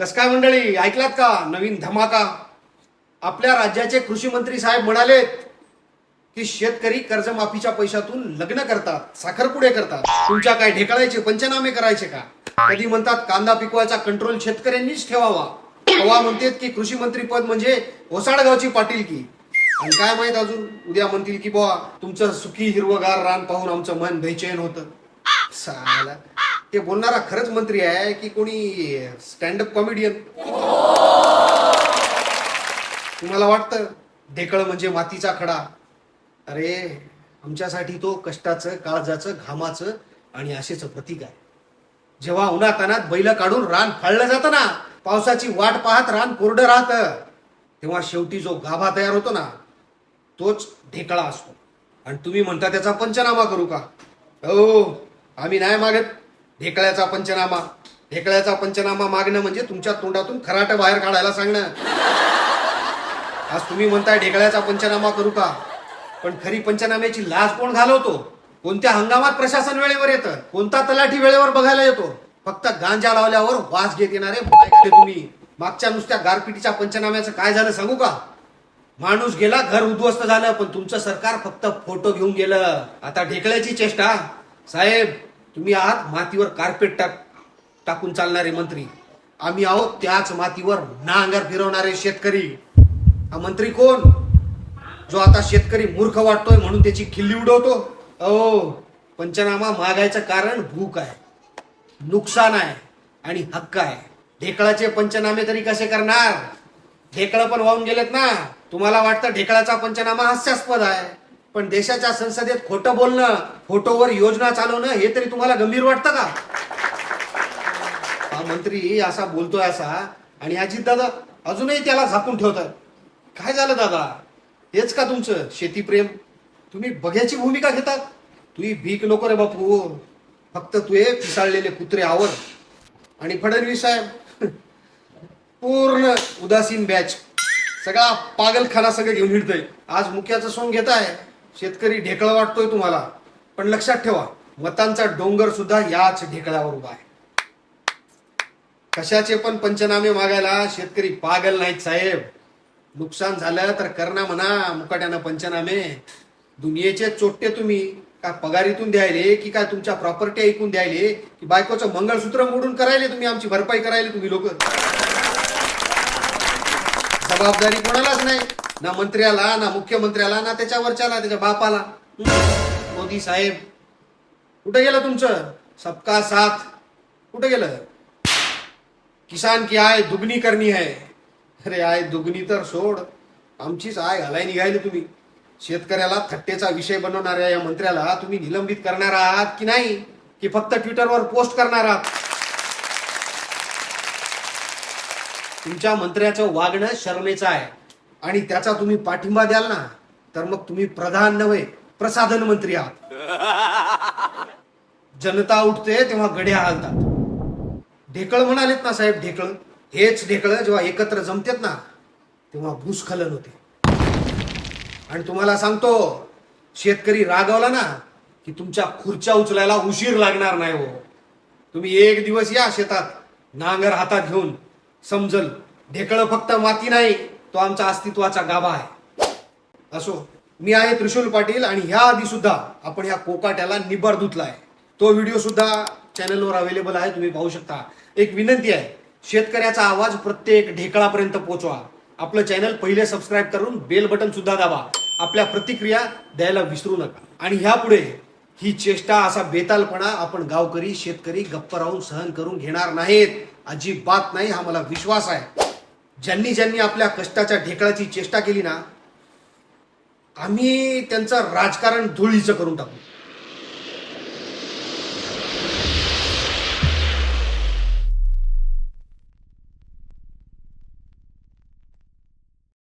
कस काय मंडळी ऐकलात का? नवीन धमाका? आपल्या राज्याचे कृषी मंत्री साहेब म्हणालेत की शेतकरी कर्जमाफीच्या पैशातून लग्न करतात साखरपुडे करतात. तुमच्या काय ढेकळायचे पंचनामे करायचे का? कधी म्हणतात कांदा पिकवायचा कंट्रोल शेतकऱ्यांनीच ठेवावा. तेव्हा म्हणतात की कृषी मंत्री पद म्हणजे ओसाडगावची पाटील की. आणि काय माहीत अजून? उद्या म्हणतील की बुवा तुमचं सुखी हिरवगार रान पाहून आमचं मन बेचैन होतं. साला. ते बोलणारा खरंच मंत्री आहे की कोणी स्टँडअप कॉमेडियन तुम्हाला वाटतं ढेकळ म्हणजे मातीचा खडा? अरे आमच्यासाठी तो कष्टाचं काळजाचं घामाचं आणि आशेचं प्रतीक आहे. जेव्हा उन्हातानात बैल काढून रान फाळलं जातं ना पावसाची वाट पाहत रान कोरडं राहतं तेव्हा शेवटी जो गाभा तयार होतो ना तोच ढेकळा असतो. आणि तुम्ही म्हणता त्याचा पंचनामा करू का? हो आम्ही नाही मागत ढेकळ्याचा पंचनामा. ढेकळ्याचा पंचनामा मागणं म्हणजे तुमच्या तोंडातून खराट बाहेर काढायला सांगणं. आज तुम्ही म्हणताय ढेकळ्याचा पंचनामा करू का? पण खरी पंचनाम्याची लाज कोण घालवतो? कोणत्या हंगामात प्रशासन वेळेवर येतं? कोणता तलाठी वेळेवर बघायला येतो? फक्त गांजा लावल्यावर वास घेत येणारे तुम्ही. मागच्या नुसत्या गारपिटीच्या पंचनाम्याचं काय झालं सांगू का? माणूस गेला घर उद्ध्वस्त झालं पण तुमचं सरकार फक्त फोटो घेऊन गेलं. आता ढेकळ्याची चेष्टा. साहेब तुम्ही आहात मातीवर कार्पेट टाक टाकून चालणारे मंत्री. आम्ही आहोत त्याच मातीवर नांगर फिरवणारे शेतकरी. हा मंत्री कोण? जो आता शेतकरी मूर्ख वाटतोय म्हणून त्याची खिल्ली उडवतो? अहो पंचनामा मागायचं कारण भूक आहे. नुकसान आहे आणि हक्क आहे. ढेकळाचे पंचनामे तरी कसे करणार? ढेकळं पण वाहून गेलेत ना. तुम्हाला वाटतं ढेकळाचा पंचनामा हास्यास्पद आहे? पण देशाच्या संसदेत खोटं बोलणं फोटोवर योजना चालवणं हे तरी तुम्हाला गंभीर वाटतं का? हा मंत्री असा बोलतोय असा आणि अजित दादा अजूनही त्याला झाकून ठेवतात. काय झालं दादा? हेच का तुमचं शेतीप्रेम तुम्ही बघ्याची भूमिका घेतात. तुही भीक नको रे बापू. फक्त तू हे पिसाळलेले कुत्रे आवर. आणि फडणवीस साहेब पूर्ण उदासीन बॅच सगळा पागलखाना सगळं घेऊन हिंडतोय. आज मुख्याचं सोंग घेत आहे शेतकरी ढेकळा वाटतोय तुम्हाला पण लक्षात ठेवा मतांचा डोंगर सुद्धा याच ढेकळावर उभा आहे. कशाचे पण पंचनामे मागायला शेतकरी पागल नाहीत साहेब. नुकसान झालं तर करणा म्हणा मुकाट्यानं पंचनामे. दुनियेचे चोट्टे तुम्ही का पगारीतून द्यायले की काय तुमच्या प्रॉपर्टी ऐकून द्यायले की बायकोचं मंगळसूत्र मोडून करायले तुम्ही आमची भरपाई करायले तुम्ही लोक? जबाबदारी कोणालाच नाही. ना मंत्र्याला ना मुख्यमंत्र्याला ना त्याच्यावरच्याला त्याच्या बापाला. मोदी साहेब कुठे गेलं तुमचं? सबका साथ. कुठे गेलं? किसान की आय दुगणी करणी आहे अरे आय दुगणी तर सोड. आमचीच आय घालाय निघायली तुम्ही. शेतकऱ्याला थट्टेचा विषय बनवणाऱ्या या मंत्र्याला तुम्ही निलंबित करणार आहात की नाही? की फक्त ट्विटरवर पोस्ट करणार आहात? तुमच्या मंत्र्याचं वागणं शर्मेचं आहे. आणि त्याचा तुम्ही पाठिंबा द्याल ना तर मग तुम्ही प्रधान नव्हे प्रसाधन मंत्री आहात. जनता उठते तेव्हा गड्या हालतात. ढेकळ म्हणालेत ना साहेब ढेकळ. हेच ढेकळ जेव्हा एकत्र जमतेत ना तेव्हा भूस्खलन होते. आणि तुम्हाला सांगतो शेतकरी रागवला ना की तुमच्या खुर्च्या उचलायला उशीर लागणार नाही हो. तुम्ही एक दिवस या शेतात नांगर हातात घेऊन समजल ढेकळ फक्त माती नाही तो आमचा अस्तित्वाचा गाभा आहे. असो मी आहे त्रिशूल पाटील आणि ह्या आधी सुद्धा आपण या कोकाट्याला निबार धुतलाय. तो व्हिडिओ सुद्धा चॅनलवर अवेलेबल आहे तुम्ही पाहू शकता. एक विनंती आहे शेतकऱ्याचा आवाज प्रत्येक ढेकळापर्यंत पोहोचवा आपलं चॅनल पहिले सबस्क्राईब करून बेल बटन सुद्धा दाबा. आपल्या प्रतिक्रिया द्यायला विसरू नका. आणि ह्यापुढे ही चेष्टा असा बेतालपणा आपण गावकरी शेतकरी गप्प राहून सहन करून घेणार नाहीत. अजिबात नाही हा मला विश्वास आहे. ज्यांनी ज्यांनी आपल्या कष्टाच्या ढेकळाची चेष्टा केली ना आम्ही त्यांचं राजकारण धुळीचं करून टाकू.